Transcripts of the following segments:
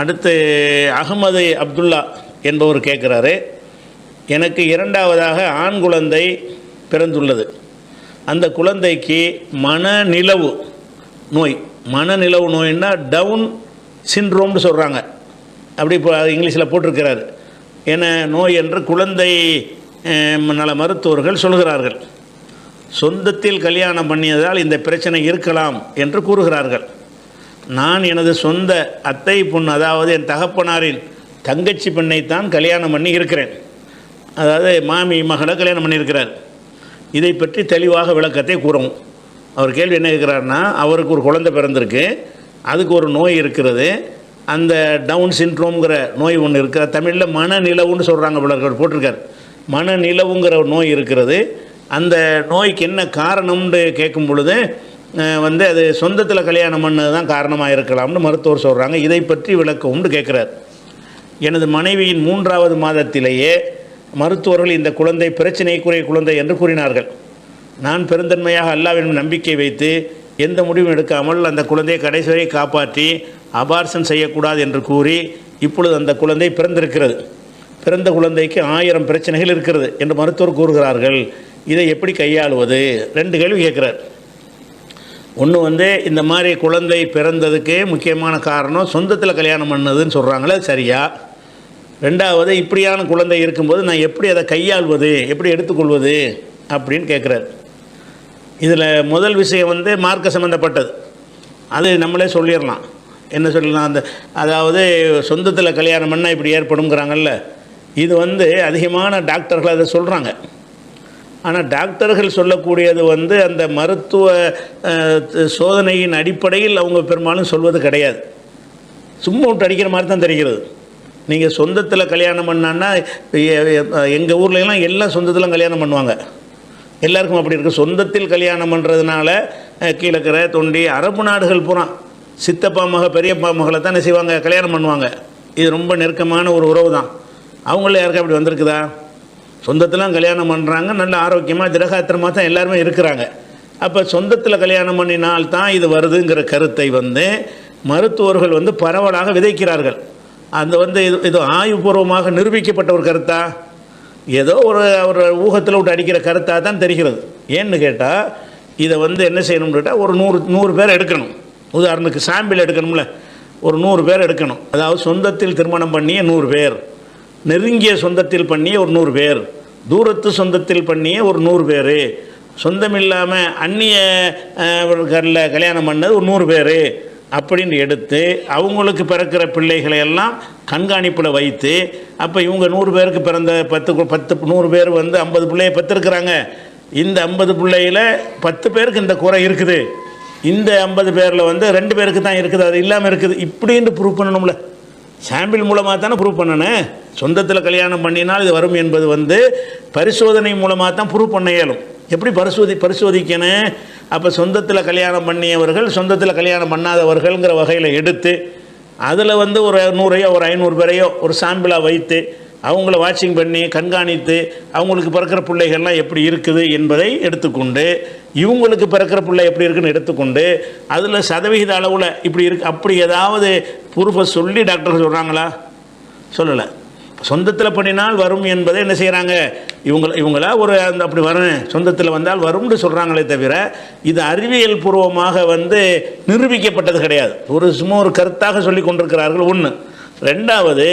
அடுத்து அகமது அப்துல்லா என்பவர் கேட்குறாரு எனக்கு இரண்டாவதாக ஆண் குழந்தை பிறந்துள்ளது. அந்த குழந்தைக்கு மனநிலவு நோய் மனநிலவு நோயின்னா டவுன் சின்ரோம்னு சொல்கிறாங்க அப்படி இப்போ இங்கிலீஷில் போட்டிருக்கிறார். என நோய் என்று குழந்தை நல மருத்துவர்கள் சொல்கிறார்கள். சொந்தத்தில் கல்யாணம் பண்ணியதால் இந்த பிரச்சனை இருக்கலாம் என்று கூறுகிறார்கள். நான் எனது சொந்த அத்தை பொண்ணு அதாவது என் தகப்பனாரின் தங்கச்சி பெண்ணைத்தான் கல்யாணம் பண்ணி இருக்கிறேன். அதாவது மாமி மகளை கல்யாணம் பண்ணியிருக்கிறார். இதை பற்றி தெளிவாக விளக்கத்தை கூறவும். அவர் கேள்வி என்ன இருக்கிறார்னா அவருக்கு ஒரு குழந்தை பிறந்திருக்கு. அதுக்கு ஒரு நோய் இருக்கிறது. அந்த டவுன் சின்ட்ரோம்ங்கிற நோய் ஒன்று இருக்கிற தமிழில் மனநிலவுன்னு சொல்கிறாங்க பிள்ளைகள் போட்டிருக்கார். மனநிலவுங்கிற ஒரு நோய் இருக்கிறது. அந்த நோய்க்கு என்ன காரணம்னு கேட்கும் பொழுது வந்து அது சொந்தத்தில் கல்யாணம் பண்ணது தான் காரணமாக இருக்கலாம்னு மருத்துவர் சொல்கிறாங்க இதை பற்றி விளக்கவும்னு கேட்குறார் எனது மனைவியின் மூன்றாவது மாதத்திலேயே மருத்துவர்கள் இந்த குழந்தை பிரச்சனைக்குரிய குழந்தை என்று கூறினார்கள். நான் பெருந்தன்மையாக அல்லாவின் நம்பிக்கை வைத்து எந்த முடிவும் எடுக்காமல் அந்த குழந்தையை கடைசி வரை காப்பாற்றி அபார்சன் செய்யக்கூடாது என்று கூறி இப்பொழுது அந்த குழந்தை பிறந்திருக்கிறது. பிறந்த குழந்தைக்கு ஆயிரம் பிரச்சனைகள் இருக்கிறது என்று மருத்துவர் கூறுகிறார்கள். இதை எப்படி கையாளுவது? ரெண்டு கேள்வி கேட்குறார் ஒன்று வந்து இந்த மாதிரி குழந்தை பிறந்ததுக்கு முக்கியமான காரணம் சொந்தத்தில் கல்யாணம் பண்ணதுன்னு சொல்கிறாங்களே சரியா? ரெண்டாவது இப்படியான குழந்தை இருக்கும்போது நான் எப்படி அதை கையாள்வது எப்படி எடுத்துக்கொள்வது அப்படின்னு கேட்குறாரு இதில் முதல் விஷயம் வந்து மார்க்க சம்மந்தப்பட்டது அது நம்மளே சொல்லிடலாம். என்ன சொல்லலாம் அந்த அதாவது சொந்தத்தில் கல்யாணம் பண்ணால் இப்படி ஏற்படுங்கிறாங்கல்ல இது வந்து அதிகமான டாக்டர்கள் அதை சொல்கிறாங்க ஆனால் டாக்டர்கள் சொல்லக்கூடியது வந்து அந்த மருத்துவ சோதனையின் அடிப்படையில் அவங்க பெரும்பாலும் சொல்வது கிடையாது. சும்மா விட்டு அடிக்கிற மாதிரி தான் தெரிகிறது. நீங்கள் சொந்தத்தில் கல்யாணம் பண்ணான்னா எங்கள் ஊர்லலாம் எல்லா சொந்தத்திலும் கல்யாணம் பண்ணுவாங்க. எல்லாருக்கும் அப்படி இருக்குது சொந்தத்தில் கல்யாணம் பண்ணுறதுனால அஹ், கீழக்கரை தொண்டி அரபு நாடுகள் பூரா சித்தப்பா மக பெரியப்பா மகளை தானே செய்வாங்க கல்யாணம் பண்ணுவாங்க. இது ரொம்ப நெருக்கமான ஒரு உறவு தான் அவங்கள யாருக்கும் அப்படி வந்திருக்குதா? சொந்தத்திலாம் கல்யாணம் பண்ணுறாங்க நல்ல ஆரோக்கியமாக திரகாத்திரமாக தான் எல்லாருமே இருக்கிறாங்க. அப்போ சொந்தத்தில் கல்யாணம் பண்ணினால் தான் இது வருதுங்கிற கருத்தை வந்து மருத்துவர்கள் வந்து பரவலாக விதைக்கிறார்கள். அந்த வந்து இது இது ஆய்வுபூர்வமாக நிரூபிக்கப்பட்ட ஒரு கருத்தா? ஏதோ ஒரு ஒரு ஊகத்தில் விட்டு அடிக்கிற கருத்தாக தான் தெரிகிறது. ஏன்னு கேட்டால் இதை வந்து என்ன செய்யணும்னு கேட்டால் ஒரு நூறு நூறு பேர் எடுக்கணும். உதாரணத்துக்கு சாம்பிள் எடுக்கணும்ல. ஒரு நூறு பேர் எடுக்கணும். அதாவது சொந்தத்தில் திருமணம் பண்ணிய நூறு பேர். நெருங்கிய சொந்தத்தில் பண்ணிய ஒரு நூறு பேர். தூரத்து சொந்தத்தில் பண்ணிய ஒரு நூறு பேர். சொந்தம் இல்லாமல் அந்நிய கரில் கல்யாணம் பண்ணது ஒரு நூறு பேர். அப்படின்னு எடுத்து அவங்களுக்கு பிறக்கிற பிள்ளைகளை எல்லாம் கண்காணிப்பில் வைத்து அப்போ இவங்க நூறு பேருக்கு பிறந்த பத்து கு- பத்து நூறு பேர் வந்து ஐம்பது பிள்ளையை பெற்றிருக்கிறாங்க இந்த ஐம்பது பிள்ளையில் பத்து பேருக்கு இந்த குறை இருக்குது. இந்த ஐம்பது பேரில் வந்து ரெண்டு பேருக்கு தான் இருக்குது. அது இல்லாமல் இருக்குது. இப்படின்னு ப்ரூவ் பண்ணணும்ல. சாம்பிள் மூலமாக தானே ப்ரூவ் பண்ணணும் சொந்தத்தில் கல்யாணம் பண்ணினால் இது வரும் என்பது வந்து பரிசோதனை மூலமாக தான் ப்ரூவ் பண்ண இயலும். எப்படி பரிசோதி பரிசோதிக்கணும் அப்போ சொந்தத்தில் கல்யாணம் பண்ணியவர்கள் சொந்தத்தில் கல்யாணம் பண்ணாதவர்கள்ங்கிற வகையில் எடுத்து அதில் வந்து ஒரு நூறையோ ஒரு ஐநூறு பேரையோ ஒரு சாம்பிளாக வைத்து அவங்கள வாட்சிங் பண்ணி கண்காணித்து அவங்களுக்கு பிறக்கிற பிள்ளைகள்லாம் எப்படி இருக்குது என்பதை எடுத்துக்கொண்டு இவங்களுக்கு பிறக்கிற பிள்ளை எப்படி இருக்குன்னு எடுத்துக்கொண்டு அதில் சதவிகித அளவில் இப்படி இருக்கு அப்படி ஏதாவது ப்ரூஃபை சொல்லி டாக்டர் சொல்கிறாங்களா சொல்லலை. சொந்தத்தில் பண்ணினால் வரும் என்பதை என்ன செய்கிறாங்க இவங்க இவங்களா ஒரு அந்த அப்படி வரும் சொந்தத்தில் வந்தால் வரும்னு சொல்கிறாங்களே தவிர இது அறிவியல் பூர்வமாக வந்து நிரூபிக்கப்பட்டது கிடையாது. ஒரு சும்மா ஒரு கருத்தாக சொல்லி கொண்டிருக்கிறார்கள் ஒன்று ரெண்டாவது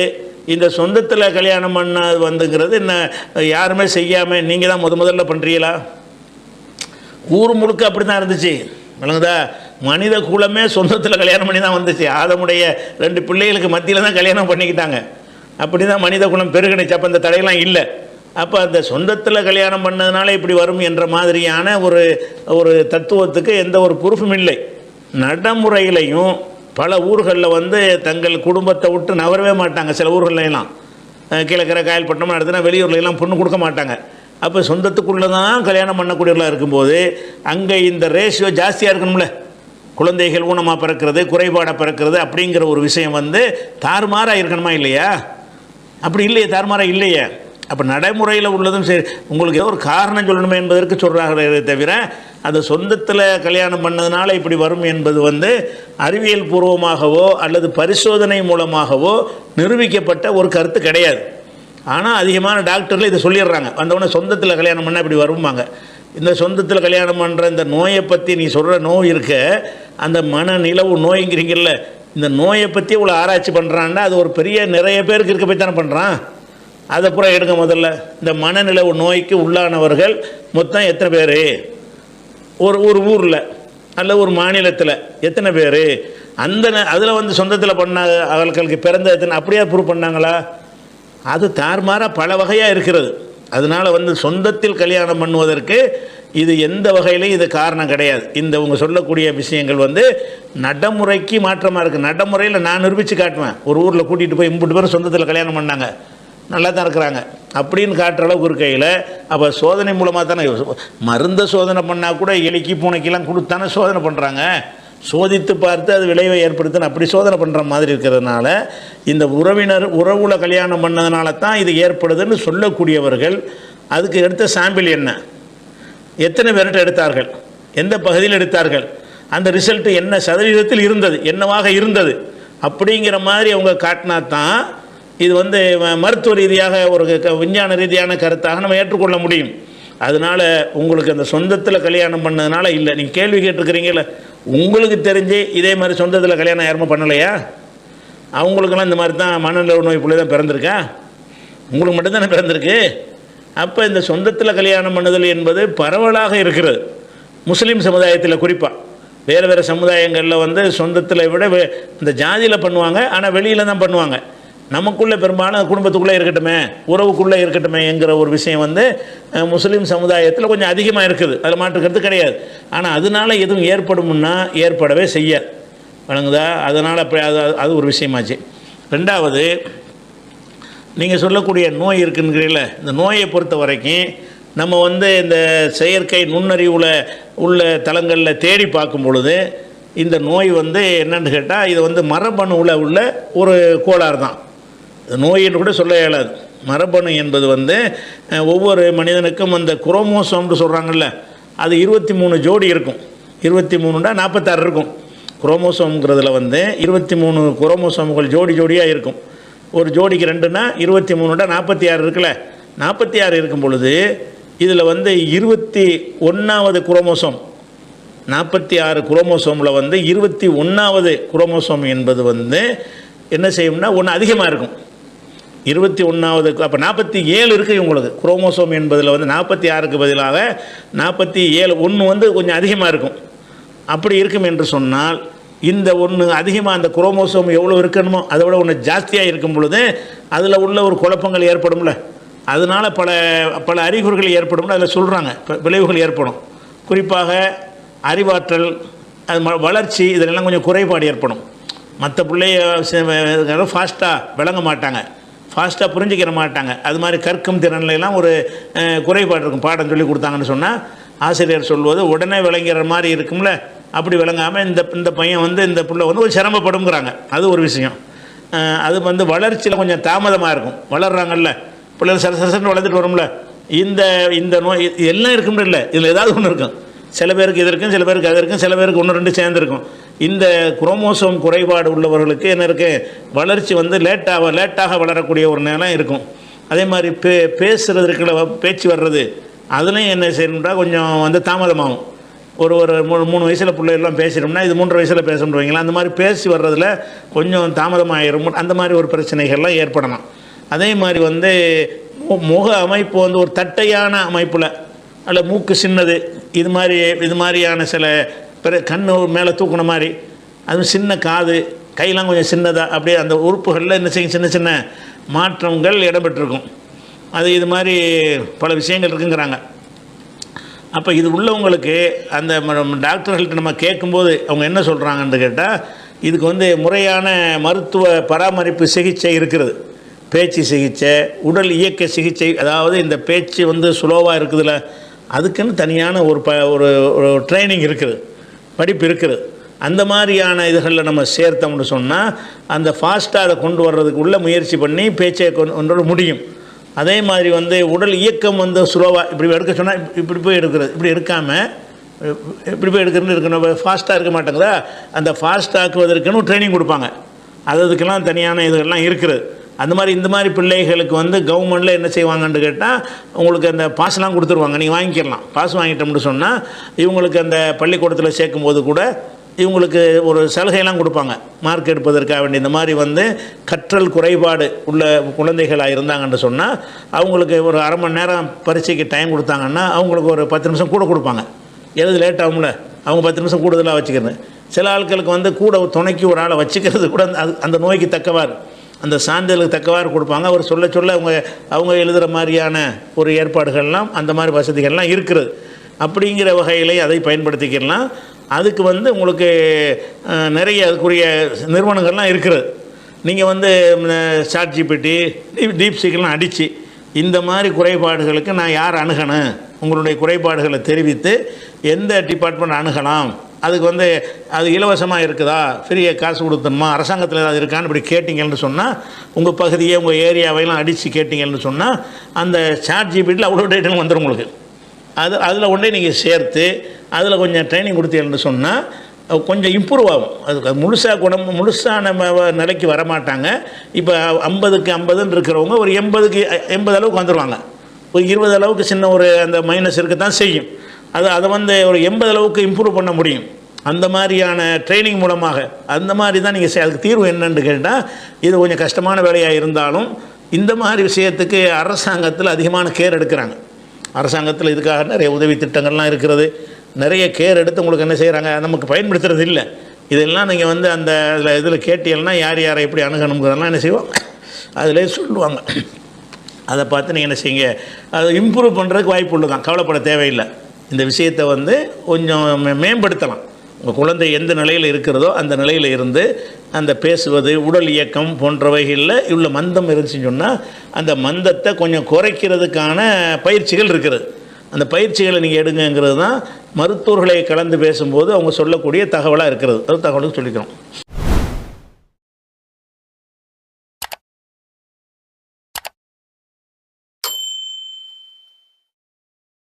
இந்த சொந்தத்தில் கல்யாணம் பண்ண வந்துங்கிறது என்ன யாருமே செய்யாமல் நீங்கள் தான் முத முதல்ல பண்ணுறீங்களா ஊர் முழுக்க அப்படி தான் இருந்துச்சு. விளங்குதா? மனித குலமே சொந்தத்தில் கல்யாணம் பண்ணி தான் வந்துச்சு. ஆதமுடைய ரெண்டு பிள்ளைகளுக்கு மத்தியில் தான் கல்யாணம் பண்ணிக்கிட்டாங்க. அப்படி தான் மனித குலம் பெருகினுச்சு அப்போ அந்த தடையெல்லாம் இல்லை. அப்போ அந்த சொந்தத்தில் கல்யாணம் பண்ணதுனால இப்படி வரும் என்ற மாதிரியான ஒரு ஒரு தத்துவத்துக்கு எந்த ஒரு ப்ரூஃபும் இல்லை. நடைமுறையிலையும் பல ஊர்களில் வந்து தங்கள் குடும்பத்தை விட்டு நவரவே மாட்டாங்க. சில ஊர்கள்லாம் எல்லாம் காயல்பட்டினம் நடத்தினா வெளியூர்லாம் பொண்ணு கொடுக்க மாட்டாங்க. அப்போ சொந்தத்துக்குள்ளே தான் கல்யாணம் பண்ணக்கூடியவர்களாக இருக்கும்போது அங்கே இந்த ரேஷியோ ஜாஸ்தியாக இருக்கணும்ல. குழந்தைகள் ஊனமாக பிறக்கிறது குறைபாடாக பிறக்கிறது அப்படிங்கிற ஒரு விஷயம் வந்து தாறுமாறாக இருக்கணுமா இல்லையா? அப்படி இல்லையே தாறுமாறாக இல்லையே. அப்போ நடைமுறையில் உள்ளதும் சரி. உங்களுக்கு ஏதோ ஒரு காரணம் சொல்லணுமே என்பதற்கு சொல்கிறார்களே தவிர அது சொந்தத்தில் கல்யாணம் பண்ணதுனால இப்படி வரும் என்பது வந்து அறிவியல் பூர்வமாகவோ அல்லது பரிசோதனை மூலமாகவோ நிரூபிக்கப்பட்ட ஒரு கருத்து கிடையாது. ஆனால் அதிகமான டாக்டர்கள் இதை சொல்லிடுறாங்க. வந்தவொடனே சொந்தத்தில் கல்யாணம் பண்ணால் இப்படி வருவாங்க இந்த சொந்தத்தில் கல்யாணம் பண்ணுற இந்த நோயை பற்றி நீ சொல்கிற நோய் இருக்க அந்த மன நிலவு நோய்ங்கிறீங்கல்ல இந்த நோயை பற்றி இவ்வளோ ஆராய்ச்சி பண்ணுறான்னா அது ஒரு பெரிய நிறைய பேருக்கு இருக்க போய் தானே பண்ணுறான் அதை பூரா எடுங்க முதல்ல. இந்த மனநிலவு நோய்க்கு உள்ளானவர்கள் மொத்தம் எத்தனை பேர்? ஒரு ஒரு ஊரில் அல்ல ஒரு மாநிலத்தில் எத்தனை பேர்? அந்த அதில் வந்து சொந்தத்தில் பண்ண அவர்களுக்கு பிறந்த எத்தனை அப்படியே ப்ரூவ் பண்ணாங்களா? அது தார்மாராக பல வகையாக இருக்கிறது. அதனால் வந்து சொந்தத்தில் கல்யாணம் பண்ணுவதற்கு இது எந்த வகையிலையும் இது காரணம் கிடையாது. இந்த உங்க சொல்லக்கூடிய விஷயங்கள் வந்து நடைமுறைக்கு மாற்றமாக இருக்குது நடைமுறையில் நான் நிரூபித்து காட்டுவேன். ஒரு ஊரில் கூட்டிகிட்டு போய் இம்புட்டு பேரும் சொந்தத்தில் கல்யாணம் பண்ணாங்க. நல்லா தான் இருக்கிறாங்க. அப்படின்னு காட்டுற அளவுக்கு ஒரு கையில் அப்போ சோதனை மூலமாக தானே மருந்த சோதனை பண்ணால் கூட எலிக்கு பூனைக்கெல்லாம் கொடுத்தானே சோதனை பண்ணுறாங்க சோதித்து பார்த்து அது விளைவை ஏற்படுத்தின அப்படி சோதனை பண்ணுற மாதிரி இருக்கிறதுனால இந்த உறவினர் உறவுல கல்யாணம் பண்ணதுனால தான் இது ஏற்படுதுன்னு சொல்லக்கூடியவர்கள் அதுக்கு எடுத்த சாம்பிள் என்ன? எத்தனை பேர்கிட்ட எடுத்தார்கள்? எந்த பகுதியில் எடுத்தார்கள்? அந்த ரிசல்ட்டு என்ன சதவீதத்தில் இருந்தது என்னவாக இருந்தது? அப்படிங்கிற மாதிரி அவங்க காட்டினா தான் இது வந்து ம- மருத்துவ ரீதியாக ஒரு க- விஞ்ஞான ரீதியான கருத்தாக நம்ம ஏற்றுக்கொள்ள முடியும். அதனால் உங்களுக்கு அந்த சொந்தத்தில் கல்யாணம் பண்ணதுனால இல்லை. நீங்கள் கேள்வி கேட்டிருக்கிறீங்கள உங்களுக்கு தெரிஞ்சு இதே மாதிரி சொந்தத்தில் கல்யாணம் யாருமே பண்ணலையா? அவங்களுக்கெல்லாம் இந்த மாதிரி தான் மனநல நோய் பிள்ளை தான் பிறந்திருக்கா? உங்களுக்கு மட்டும்தானே பிறந்திருக்கு? அப்போ இந்த சொந்தத்தில் கல்யாணம் பண்ணுதல் என்பது பரவலாக இருக்கிறது. முஸ்லீம் சமுதாயத்தில் குறிப்பாக வேறு வேறு சமுதாயங்களில் வந்து சொந்தத்தில் விட வே- இந்த ஜாதியில் பண்ணுவாங்க ஆனால் வெளியில் தான் பண்ணுவாங்க. நமக்குள்ளே பெரும்பாலும் குடும்பத்துக்குள்ளே இருக்கட்டுமே உறவுக்குள்ளே இருக்கட்டுமே என்கிற ஒரு விஷயம் வந்து முஸ்லீம் சமுதாயத்தில் கொஞ்சம் அதிகமாக இருக்குது. அதில் மாற்றுக்கிறது கிடையாது. ஆனால் அதனால எதுவும் ஏற்படும்னா ஏற்படவே செய்யாது வழங்குதா? அதனால் அப்படி அது அது ஒரு விஷயமாச்சு. ரெண்டாவது நீங்கள் சொல்லக்கூடிய நோய் இருக்குங்கிறீங்கள இந்த நோயை பொறுத்த வரைக்கும் நம்ம வந்து இந்த செயற்கை நுண்ணறிவில் உள்ள தளங்களில் தேடி பார்க்கும் பொழுது இந்த நோய் வந்து என்னென்னு கேட்டால் இது வந்து மரபணுவில் உள்ள ஒரு கோளாறு தான் நோய் என்று கூட சொல்ல இயலாது. மரபணு என்பது வந்து ஒவ்வொரு மனிதனுக்கும் அந்த குரோமோசோம்னு சொல்கிறாங்கல்ல அது இருபத்தி மூணு ஜோடி இருக்கும். இருபத்தி மூணுண்டா நாற்பத்தாறு இருக்கும். குரோமோசோம்ங்கிறதுல வந்து இருபத்தி மூணு குரோமோசோம்கள் ஜோடி ஜோடியாக இருக்கும். ஒரு ஜோடிக்கு ரெண்டுன்னா இருபத்தி மூணுண்டா நாற்பத்தி ஆறு இருக்குல்ல. நாற்பத்தி ஆறு இருக்கும் பொழுது இதில் வந்து இருபத்தி ஒன்றாவது குரோமோசோம் நாற்பத்தி ஆறு குரோமோசோமில் வந்து இருபத்தி ஒன்றாவது குரோமோசோம் என்பது வந்து என்ன செய்யும்னா ஒன்று அதிகமாக இருக்கும். இருபத்தி ஒன்றாவது அப்போ நாற்பத்தி ஏழு இருக்குது இவங்களுக்கு குரோமோசோம் என்பதில் வந்து நாற்பத்தி ஆறுக்கு பதிலாக நாற்பத்தி ஏழு ஒன்று வந்து கொஞ்சம் அதிகமாக இருக்கும் அப்படி இருக்கும் என்று சொன்னால் இந்த ஒன்று அதிகமாக அந்த குரோமோசோம் எவ்வளோ இருக்கணுமோ அதை விட ஒன்று ஜாஸ்தியாக இருக்கும் பொழுது அதில் உள்ள ஒரு குழப்பங்கள் ஏற்படும்ல அதனால் பல பல அறிகுறிகள் ஏற்படும்னு அதில் சொல்கிறாங்க விளைவுகள் ஏற்படும் குறிப்பாக அறிவாற்றல் அது ம- வளர்ச்சி இதெல்லாம் கொஞ்சம் குறைபாடு ஏற்படும் மற்ற பிள்ளைய ஃபாஸ்ட்டாக விளங்க மாட்டாங்க ஃபாஸ்ட்டாக புரிஞ்சிக்கிற மாட்டாங்க. அது மாதிரி கற்கும் திறன்லாம் ஒரு குறைபாடு இருக்கும். பாடம் சொல்லி கொடுத்தாங்கன்னு சொன்னால் ஆசிரியர் சொல்வது உடனே விளங்குற மாதிரி இருக்கும்ல. அப்படி விளங்காமல் இந்த இந்த பையன் வந்து இந்த பிள்ளை வந்து ஒரு சிரமப்படுங்கிறாங்க அது ஒரு விஷயம். அது வந்து வளர்ச்சியில் கொஞ்சம் தாமதமாக இருக்கும். வளர்றாங்கல்ல. பிள்ளைகள் சர சரசன்னு வளர்ந்துட்டு வரும்ல. இந்த இந்த நோய் எல்லாம் இருக்கும்னு இல்லை. இதில் ஏதாவது ஒன்று இருக்கும். சில பேருக்கு இது இருக்கும் சில பேருக்கு அது இருக்கும் சில பேருக்கு ஒன்று ரெண்டு சேர்ந்துருக்கும் இந்த குரோமோசோம் குறைபாடு உள்ளவர்களுக்கு என்ன இருக்கு? வளர்ச்சி வந்து லேட்டாக லேட்டாக வளரக்கூடிய ஒரு நிலம் இருக்கும். அதே மாதிரி பே பேசுறது இருக்குல்ல பேச்சு வர்றது அதுலேயும் என்ன செய்யணும்னா கொஞ்சம் வந்து தாமதமாகும். ஒரு ஒரு மூணு மூணு வயசில் பிள்ளைகள்லாம் பேசிட்டோம்னா இது மூன்று வயசில் பேச முடியுங்களா அந்த மாதிரி பேசி வர்றதில் கொஞ்சம் தாமதமாயிரும். அந்த மாதிரி ஒரு பிரச்சனைகள்லாம் ஏற்படலாம். அதே மாதிரி வந்து மு- முக அமைப்பு வந்து ஒரு தட்டையான அமைப்பில் அல்ல மூக்கு சின்னது இது மாதிரி இது மாதிரியான சில பிற கண்ணு மேலே தூக்குன மாதிரி. அதுவும் சின்ன காது கையெல்லாம் கொஞ்சம் சின்னதாக அப்படியே அந்த உறுப்புகளில் என்ன செய்யும்? சின்ன சின்ன மாற்றங்கள் இடம்பெற்றிருக்கும். அது இது மாதிரி பல விஷயங்கள் இருக்குங்கிறாங்க. அப்போ இது உள்ளவங்களுக்கு அந்த ம- டாக்டர்கள்ட்ட நம்ம கேட்கும்போது அவங்க என்ன சொல்கிறாங்கன்னு கேட்டால் இதுக்கு வந்து முறையான மருத்துவ பராமரிப்பு சிகிச்சை இருக்கிறது. பேச்சு சிகிச்சை உடல் இயக்க சிகிச்சை அதாவது இந்த பேச்சு வந்து ஸ்லோவாக இருக்குதுல்ல அதுக்குன்னு தனியான ஒரு ப ஒரு ட்ரைனிங் இருக்குது. படிப்பு இருக்குது. அந்த மாதிரியான இதுகளில் நம்ம சேர்த்தோம்னு சொன்னால் அந்த ஃபாஸ்ட்டாக அதை கொண்டு வர்றதுக்கு உள்ள முயற்சி பண்ணி பேச்சை கொண்டு முடியும். அதே மாதிரி வந்து உடல் இயக்கம் வந்து ஸ்லோவாக இப்படி எடுக்க சொன்னால் இப்படி போய் எடுக்கிறது இப்படி எடுக்காமல் இப்படி போய் எடுக்கிறதுன்னு இருக்கணும். ஃபாஸ்ட்டாக இருக்க மாட்டேங்குதா? அந்த ஃபாஸ்ட் ஆக்குவதற்குன்னு ட்ரைனிங் கொடுப்பாங்க. அது அதுக்கெல்லாம் தனியான இதுகள்லாம் இருக்குது. அந்த மாதிரி இந்த மாதிரி பிள்ளைகளுக்கு வந்து கவர்மெண்ட்டில் என்ன செய்வாங்கன்னு கேட்டால் உங்களுக்கு அந்த பாஸ்லாம் கொடுத்துருவாங்க. நீங்கள் வாங்கிக்கலாம். பாஸ் வாங்கிட்டோம்னு சொன்னால் இவங்களுக்கு அந்த பள்ளிக்கூடத்தில் சேர்க்கும் போது கூட இவங்களுக்கு ஒரு சலுகையெல்லாம் கொடுப்பாங்க. மார்க் எடுப்பதற்காக வேண்டி இந்த மாதிரி வந்து கற்றல் குறைபாடு உள்ள குழந்தைகளாக இருந்தாங்கன்னு சொன்னால் அவங்களுக்கு ஒரு அரை மணி நேரம் பரீட்சைக்கு டைம் கொடுத்தாங்கன்னா அவங்களுக்கு ஒரு பத்து நிமிஷம் கூட கொடுப்பாங்க. எழுது லேட் ஆகும்ல? அவங்க பத்து நிமிஷம் கூடுதலாக வச்சுக்கிறது. சில ஆட்களுக்கு வந்து கூட துணைக்கு ஒரு ஆளை வச்சுக்கிறது கூட அந்த- அது- அந்த நோய்க்கு தக்கவாறு. அந்த சான்றிதழுக்கு தக்கவாறு கொடுப்பாங்க. அவர் சொல்ல சொல்ல அவங்க அவங்க எழுதுகிற மாதிரியான ஒரு ஏற்பாடுகள்லாம் அந்த மாதிரி வசதிகள்லாம் இருக்கிறது. அப்படிங்கிற வகையிலே அதை பயன்படுத்திக்கலாம். அதுக்கு வந்து உங்களுக்கு நிறைய அதுக்குரிய நிறுவனங்கள்லாம் இருக்கிறது. நீங்கள் வந்து சாட் ஜிபிடி டீப் சீக்கெல்லாம் அடித்து இந்த மாதிரி குறைபாடுகளுக்கு நான் யார் அணுகணும்? உங்களுடைய குறைபாடுகளை தெரிவித்து எந்த டிபார்ட்மெண்ட் அணுகலாம்? அதுக்கு வந்து அது இலவசமாக இருக்குதா? ஃப்ரீயாக காசு கொடுத்தணுமா அரசாங்கத்தில் ஏதாவது இருக்கான்னு இப்படி கேட்டிங்கன்னு சொன்னால் உங்கள் பகுதியை உங்கள் ஏரியாவையெல்லாம் அடித்து கேட்டிங்கன்னு சொன்னால் அந்த சாட் ஜிபிடியில் அவ்வளோ டேட்டும் வந்துடும் உங்களுக்கு. அது அதில் ஒன்றே நீங்கள் சேர்த்து அதில் கொஞ்சம் ட்ரைனிங் கொடுத்தீங்கன்னு சொன்னால் கொஞ்சம் இம்ப்ரூவ் ஆகும். அது முழுசாக குணம் முழுசாக நம்ம வ- நிலைக்கு வரமாட்டாங்க. இப்போ ஐம்பதுக்கு ஐம்பதுன்னு இருக்கிறவங்க ஒரு எண்பதுக்கு எண்பது அளவுக்கு வந்துடுவாங்க ஒரு இருபது அளவுக்கு சின்ன ஒரு அந்த மைனஸ் இருக்க தான் செய்யும். அது அதை வந்து ஒரு எண்பது அளவுக்கு இம்ப்ரூவ் பண்ண முடியும். அந்த மாதிரியான ட்ரைனிங் மூலமாக. அந்த மாதிரி தான் நீங்கள் அதுக்கு தீர்வு என்னன்னு கேட்டால் இது கொஞ்சம் கஷ்டமான வேலையாக இருந்தாலும் இந்த மாதிரி விஷயத்துக்கு அரசாங்கத்தில் அதிகமான கேர் எடுக்கிறாங்க. அரசாங்கத்தில் இதுக்காக நிறைய உதவி திட்டங்கள்லாம் இருக்கிறது. நிறைய கேர் எடுத்து உங்களுக்கு என்ன செய்கிறாங்க நமக்கு பயன்படுத்துறது இல்லை. இதெல்லாம் நீங்கள் வந்து அந்த அதில் இதில் கேட்டீங்கன்னா யார் யாரை எப்படி அணுகணுங்கிறதெல்லாம் என்ன செய்வோம்? அதிலே சொல்லுவாங்க. அதை பார்த்து நீங்கள் என்ன செய்யுங்க? அதை இம்ப்ரூவ் பண்ணுறதுக்கு வாய்ப்பு உள்ளதான் கவலைப்பட தேவையில்லை. இந்த விஷயத்தை வந்து கொஞ்சம் மே- மேம்படுத்தலாம். உங்கள் குழந்தை எந்த நிலையில் இருக்கிறதோ அந்த நிலையில் இருந்து அந்த பேசுவது உடல் இயக்கம் போன்றவைகளில் இவ்வளோ மந்தம் இருந்துச்சுன்னு சொன்னால் அந்த மந்தத்தை கொஞ்சம் குறைக்கிறதுக்கான பயிற்சிகள் இருக்கிறது அந்த பயிற்சிகளை நீங்கள் எடுங்கங்கிறது தான் மருத்துவர்களை கலந்து பேசும்போது அவங்க சொல்லக்கூடிய தகவலாக இருக்கிறது. அது தகவலுக்கு சொல்லிக்கிறோம்.